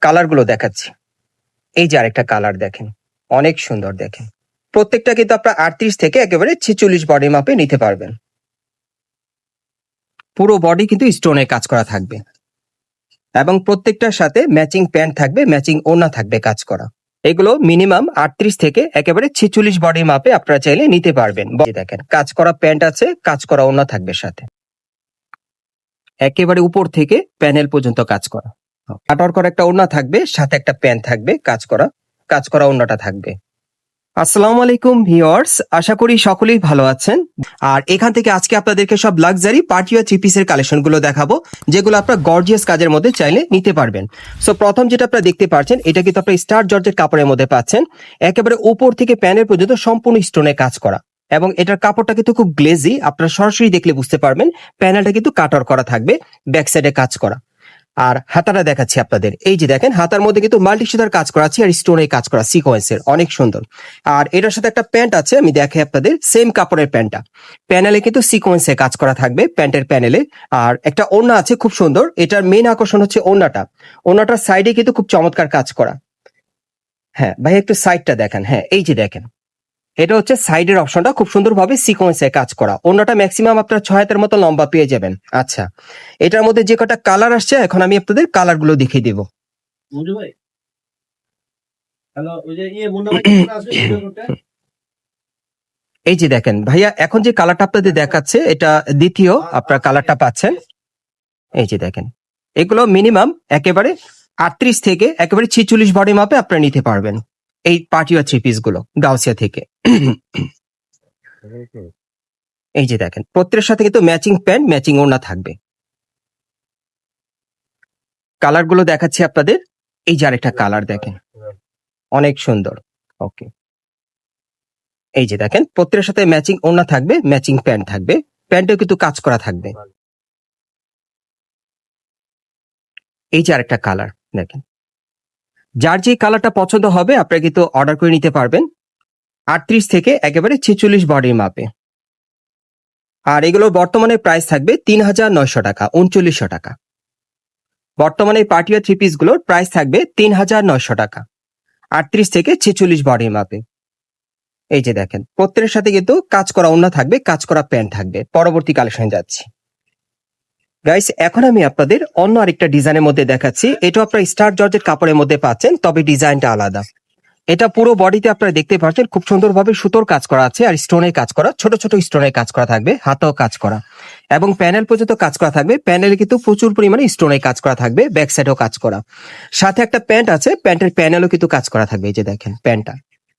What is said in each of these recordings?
কালারগুলো দেখাচ্ছি। এই যে আরেকটা কালার দেখেন, অনেক সুন্দর দেখেন। প্রত্যেকটা কিন্তু আপনার আটত্রিশ থেকে একেবারে ছেচল্লিশ বডি মাপে নিতে পারবেন। পুরো বডি কিন্তু স্টোনে কাজ করা থাকবে। এবং প্রত্যেকটার সাথে ম্যাচিং প্যান্ট থাকবে ম্যাচিং ওড়না থাকবে কাজ করা। এগুলো মিনিমাম আটত্রিশ থেকে একেবারে ছেচল্লিশ বডি মাপে আপনারা চাইলে নিতে পারবেন। দেখেন, কাজ করা প্যান্ট আছে, কাজ করা ওড়না থাকবে সাথে। একেবারে উপর থেকে প্যানেল পর্যন্ত কাজ করা। কাটার করা একটা ওড়না থাকবে, সাথে একটা প্যান্ট থাকবে, কাজ করা কাজ করা ওড়নাটা থাকবে। আসসালামু আলাইকুম ভিউয়ার্স, আশা করি সকলেই ভালো আছেন। আর এখান থেকে আজকে আপনাদেরকে সব লাক্সারি থ্রি পিসের কালেকশনগুলো দেখাবো, যেগুলো আপনার গর্জিয়াস কাজের মধ্যে চাইলে নিতে পারবেন। সো প্রথম যেটা আপনারা দেখতে পাচ্ছেন, এটা কিন্তু আপনার স্টার জর্জের কাপড়ের মধ্যে পাচ্ছেন। একেবারে উপর থেকে প্যানের পর্যন্ত সম্পূর্ণ স্টোনে কাজ করা। এবং এটার কাপড়টা কিন্তু খুব গ্লেজি আপনারা সরাসরি দেখলে বুঝতে পারবেন, প্যানেলটা কিন্তু কাটার করা থাকবে ব্যাক সাইডে কাজ করা। আর হাতাটা দেখাচ্ছি আপনাদের। এই যে দেখেন, হাতার মধ্যে কিন্তু মাল্টি সুতার কাজ করা আছে আর স্টোনে কাজ করা সিকোয়েন্সের অনেক সুন্দর। আর এটার সাথে একটা প্যান্ট আছে, আমি দেখাই আপনাদের সেম কাপড়ের প্যান্টটা প্যানেলে কিন্তু সিকোয়েন্সে কাজ করা থাকবে প্যান্টের প্যানেলে আর একটা ওড়না আছে, খুব সুন্দর। এটার মেন আকর্ষণ হচ্ছে ওড়নাটা। ওড়নাটার সাইডে কিন্তু খুব চমৎকার কাজ করা। হ্যাঁ ভাই, একটু সাইডটা দেখেন। হ্যাঁ এই যে দেখেন। এটা হচ্ছে সাইডের অপশনটা। খুব সুন্দরভাবে সিকোয়েন্সে কাজ করা। অন্যটা ম্যাক্সিমাম আপনার ছয় হাতের মতো লম্বা পেয়ে যাবেন। আচ্ছা এটার মধ্যে যে কটা কালার আসছে এখন আমি আপনাদের কালারগুলো দেখিয়ে দিব। ইয়ে এই যে দেখেন ভাইয়া এখন যে কালারটা আপনাদের দেখাচ্ছে এটা দ্বিতীয় আপনার কালারটা পাচ্ছেন। এই যে দেখেন এগুলো মিনিমাম একেবারে আটত্রিশ থেকে একেবারে ছিচল্লিশ বডি মাপে আপনারা নিতে পারবেন। এই পার্টিয়া থ্রি পিসগুলো গাউসিয়া থেকে। এই যে দেখেন প্রত্যেকের সাথে কিন্তু ম্যাচিং প্যান্ট ম্যাচিং ওড়না থাকবে। কালারগুলো দেখাচ্ছি আপনাদের। এই যে আরেকটা কালার দেখেন। অনেক সুন্দর। ওকে এই যে দেখেন প্রত্যেকের সাথে ম্যাচিং ওড়না থাকবে ম্যাচিং প্যান্ট থাকবে। প্যান্টেও কিন্তু কাজ করা থাকবে। এই যে আরেকটা কালার দেখেন। যার যে কালারটা পছন্দ হবে, আপনারা কিন্তু অর্ডার করে নিতে পারবেন। আটত্রিশ থেকে একেবারে ছেচল্লিশ বডির মাপে আর এগুলোর বর্তমানে প্রাইস থাকবে তিন হাজার নয়শো টাকা, উনচল্লিশশো টাকা। বর্তমানে পার্টিয়া থ্রি পিসগুলোর প্রাইস থাকবে তিন হাজার নয়শো টাকা, আটত্রিশ থেকে ছেচল্লিশ বডির মাপে এই যে দেখেন, প্রত্যেকের সাথে কিন্তু কাজ করা অন্য থাকবে, কাজ করা প্যান্ট থাকবে। পরবর্তী কালেকশনে যাচ্ছি। গাইস এখন আমি আপনাদের অন্য আরেকটা ডিজাইনের মধ্যে দেখাচ্ছি। এটা আপনারা স্টার জর্জের কাপড়ের মধ্যে পাচ্ছেন, তবে ডিজাইনটা আলাদা। এটা পুরো বডিতে আপনারা দেখতে পাচ্ছেন, খুব সুন্দরভাবে সুতোর কাজ করা আছে আর স্টোনের কাজ করা, ছোট ছোট স্টোনের কাজ করা থাকবে, হাতেও কাজ করা। এবং প্যানেল পর্যন্ত কাজ করা থাকবে, প্যানেলে কিন্তু প্রচুর পরিমাণে স্টোনের কাজ করা থাকবে, ব্যাক সাইডেও কাজ করা। সাথে একটা প্যান্ট আছে, প্যান্টের প্যানেলও কিন্তু কাজ করা থাকবে, এই যে দেখেন প্যান্টটা।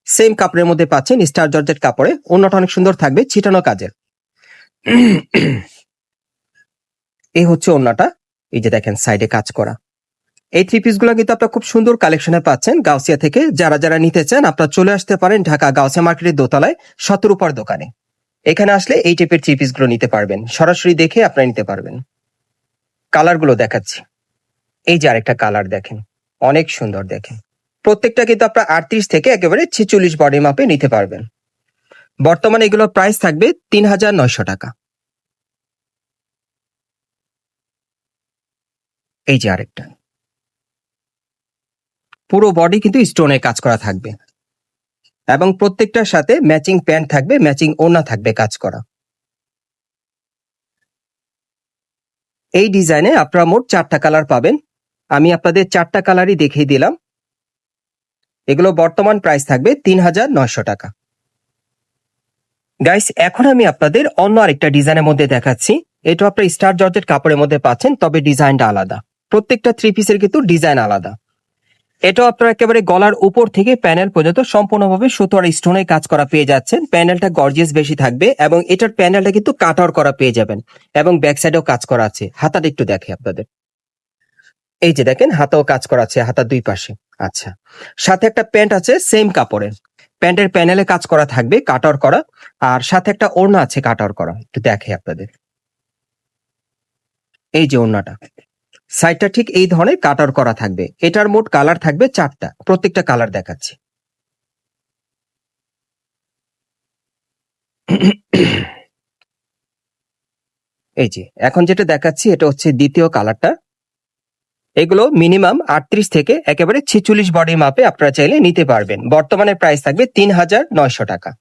সেম কাপড়ের মধ্যে পাচ্ছেন স্টার জর্জের কাপড়ে, অন্যটা অনেক সুন্দর থাকবে, ছিটানো কাজের। এই হচ্ছে অন্যটা এই যে দেখেন সাইডে কাজ করা। এই থ্রি পিসগুলো কিন্তু আপনারা খুব সুন্দর কালেকশনে পাচ্ছেন গাউসিয়া থেকে। যারা যারা নিতে চান, আপনারা চলে আসতে পারেন ঢাকা গাউসিয়া মার্কেটের দোতলায় শতরূপার দোকানে। এখানে আসলে এই টাইপের থ্রি পিসগুলো নিতে পারবেন। সরাসরি দেখে আপনারা নিতে পারবেন। কালারগুলো দেখাচ্ছি। এই যে আরেকটা কালার দেখেন, অনেক সুন্দর দেখেন। প্রত্যেকটা কিন্তু আপনার আটত্রিশ থেকে একেবারে ছেচল্লিশ বডি মাপে নিতে পারবেন। বর্তমানে এগুলোর প্রাইস থাকবে তিন হাজার নয়শো টাকা। এই যে আরেকটা। পুরো বডি কিন্তু স্টোনে কাজ করা থাকবে। এবং প্রত্যেকটার সাথে ম্যাচিং প্যান্ট থাকবে ম্যাচিং ওড়না থাকবে কাজ করা। এই ডিজাইনে আপনারা মোট চারটা কালার পাবেন। আমি আপনাদের চারটা কালারই দেখিয়ে দিলাম। এগুলো বর্তমান প্রাইস থাকবে তিন হাজার নয়শো টাকা। গাইস এখন আমি আপনাদের অন্য আরেকটা ডিজাইনের মধ্যে দেখাচ্ছি। এটা আপনার স্টার জর্জের কাপড়ের মধ্যে পাচ্ছেন, তবে ডিজাইনটা আলাদা। প্রত্যেকটা থ্রি পিসের কিন্তু ডিজাইন আলাদা। এটাও আপনারা একেবারে গলার উপর থেকে প্যানেল পর্যন্ত সম্পূর্ণভাবে সুতো আর স্টোনে কাজ করা পেয়ে যাচ্ছেন। প্যানেলটা গর্জিয়াস বেশি থাকবে এবং এটার প্যানেলটা কিন্তু কাটার করা পেয়ে যাবেন এবং ব্যাক সাইডেও কাজ করা আছে। হাতাটা একটু দেখে আপনাদের। এই যে দেখেন, হাতাও কাজ করা আছে হাতার দুই পাশে। আচ্ছা সাথে একটা প্যান্ট আছে সেম কাপড়ের। প্যান্টের প্যানেলে কাজ করা থাকবে কাটার করা। আর সাথে একটা ওড়না আছে কাটার করা। একটু দেখে আপনাদের। এই যে ওড়নাটা। সাইডটা ঠিক এই ধরনের কাটার করা থাকবে। এটার মোট কালার থাকবে চারটা। প্রত্যেকটা কালার দেখাচ্ছি। এই যে, এখন যেটা দেখাচ্ছি, এটা হচ্ছে দ্বিতীয় কালারটা এগুলো মিনিমাম আটত্রিশ থেকে একেবারে ছেচল্লিশ বডি মাপে আপনারা চাইলে নিতে পারবেন। বর্তমানে প্রাইস থাকবে তিন হাজার নয়শো টাকা।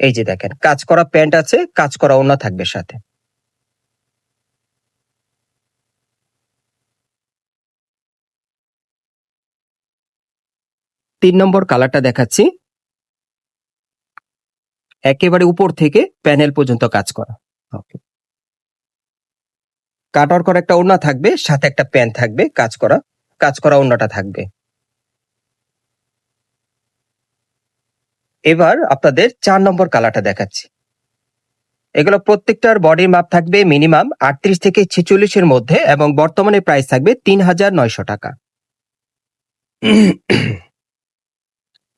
এই যে দেখেন, কাজ করা প্যান্ট আছে, কাজ করা ওড়না থাকবে সাথে। তিন নম্বর কালারটা দেখাচ্ছি। একেবারে উপর থেকে প্যানেল পর্যন্ত কাজ করা। কাটার করা একটা ওড়না থাকবে, সাথে একটা প্যান থাকবে, কাজ করা কাজ করা ওড়নাটা থাকবে। এবার আপনাদের চার নম্বর কালারটা দেখাচ্ছি। এগুলো প্রত্যেকটার বডির মাপ থাকবে মিনিমাম আটত্রিশ থেকে ছেচল্লিশের মধ্যে এবং বর্তমানে প্রাইস থাকবে তিন হাজার নয়শো টাকা।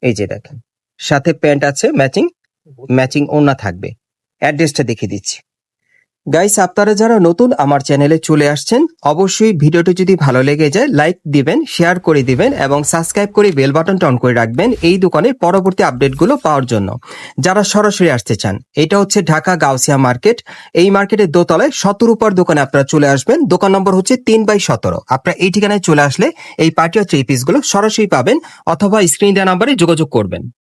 এই যে দেখেন। সাথে প্যান্ট আছে ম্যাচিং ম্যাচিং ওনা থাকবে। অ্যাড্রেসটা দেখিয়ে দিচ্ছি। গাইস আপনারা যারা নতুন আমার চ্যানেলে চলে আসছেন, অবশ্যই ভিডিওটি যদি ভালো লেগে যায় লাইক দিবেন শেয়ার করে দিবেন এবং সাবস্ক্রাইব করে বেল বাটনটা অন করে রাখবেন এই দোকানের পরবর্তী আপডেটগুলো পাওয়ার জন্য। যারা সরাসরি আসতে চান, এটা হচ্ছে ঢাকা গাউসিয়া মার্কেট। এই মার্কেটের দোতলায় সতেরো উপর দোকানে আপনারা চলে আসবেন। দোকান নম্বর হচ্ছে তিন বাই সতেরো। আপনারা এই ঠিকানায় চলে আসলে এই পার্টি অফ থ্রি পিসগুলো সরাসরি পাবেন অথবা স্ক্রিন দেওয়া নাম্বারে যোগাযোগ করবেন।